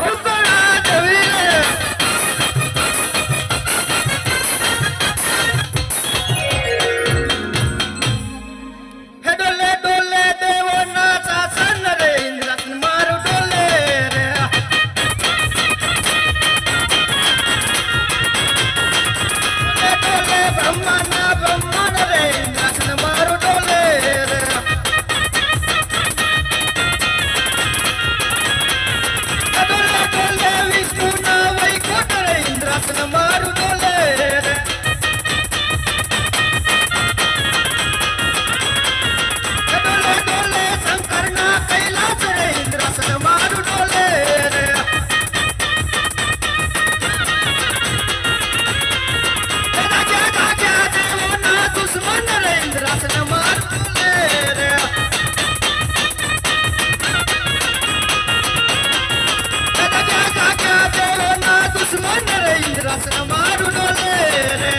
됐어! દેવોના દુશ્મન રે ઇન્દ્રાસન મારું ડોલે રે રાજા રાજા દેવોના દુશ્મન રે ઇન્દ્રાસન મારું ડોલે રે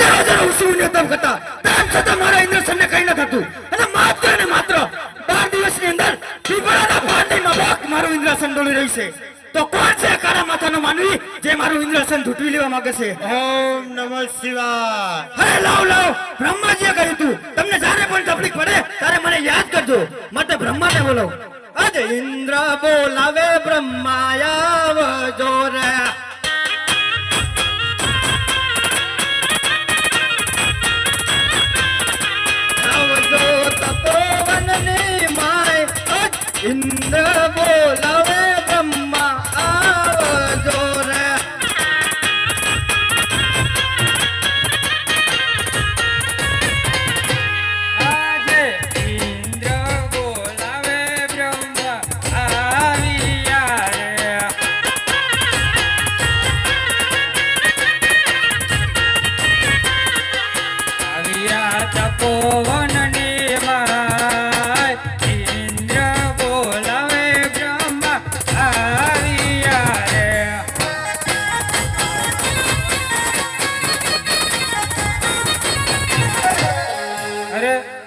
હજાર હજાર ઉસુને તમ કરતા? તેમ છતાં મારા ઇન્દ્રસનને કઈ ન થતું. અને માત્ર ને માત્ર બાર દિવસની અંદર પીપળાના પાણીમાં ભાગ મારું ઇન્દ્રસન ડોલી રહી છે. તો કોણ છે કાળા માથાનો માનવી જે મારું ઇન્દ્રસન ઝૂંટવી લેવા માંગે છે? ઓમ નમઃ શિવાય. અરે લાવ લાવ. બ્રહ્માજીએ કહ્યું તું. તમને જ્યારે પણ તકલીફ પડે ત્યારે મને યાદ કરજો. માટે બ્રહ્માને બોલાવો. આજે ઇન્દ્ર બોલાવે બ્રહ્માયા જોરે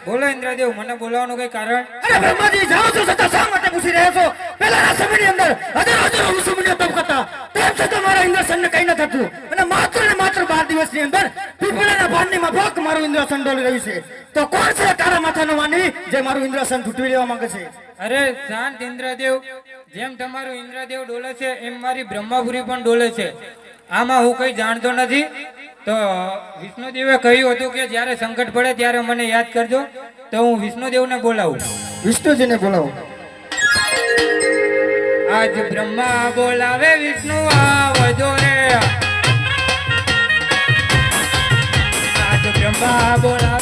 બોલો ઇન્દ્રદેવ મને બોલાવવાનું કઈ કારણ? અરે બ્રહ્માજી જાઓ છો છતાં શા માટે પૂછી રહ્યા છો? પહેલાના સમયની અંદર હજારો હજારો ઋષિમુનિઓ તપ કરતા. તેમ છતાં મારા ઇન્દ્રસનને કઈ ન થતું. અને માત્ર ને માત્ર બાર દિવસની અંદર પીપળાના પાણીમાં ભોક મારું ઇન્દ્રસન ડોલી રહ્યું છે. તો કોણ છે કાળા માથાનો માનવી જે મારું ઇન્દ્રસન તૂટવી લેવા માંગે છે? અરે શાંત ઇન્દ્રદેવ. જેમ તમારું ઇન્દ્રદેવ ડોલે છે એમ મારી બ્રહ્માપુરી પણ ડોલે છે. આમાં હું કઈ જાણતો નથી. તો વિષ્ણુદેવે કહ્યું હતું કે જ્યારે સંકટ પડે ત્યારે મને યાદ કરજો તો હું વિષ્ણુદેવને બોલાવું. વિષ્ણુજીને બોલાવું. આજ બ્રહ્મા બોલાવે વિષ્ણુ આવજો રે. આજ બ્રહ્મા બોલાવે